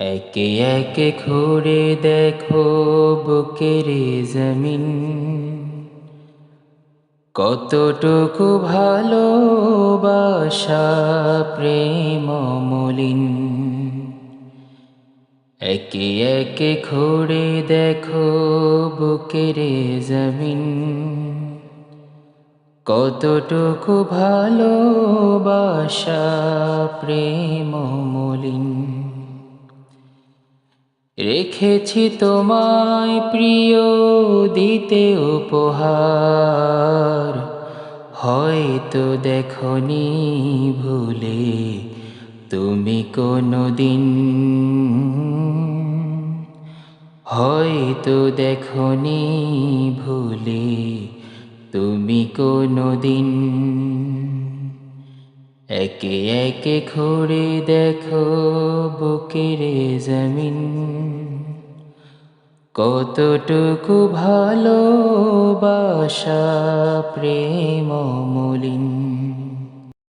একে একে ঘুরে দেখো বুকের জমিন। কতটুকু ভালোবাসা প্রেম মলিন। একে একে ঘুরে দেখো বুকের জমিন। কতটুকু ভালোবাসা প্রেম মলিন। রেখেছি তোমায় প্রিয় দিতে উপহার। হয়তো দেখনি ভুলে তুমি কোনো দিন হয়তো দেখনি ভুলে তুমি কোনো দিন একে একে ঘুরে দেখো বুকের জমিন। কতটুকু ভালোবাসা প্রেম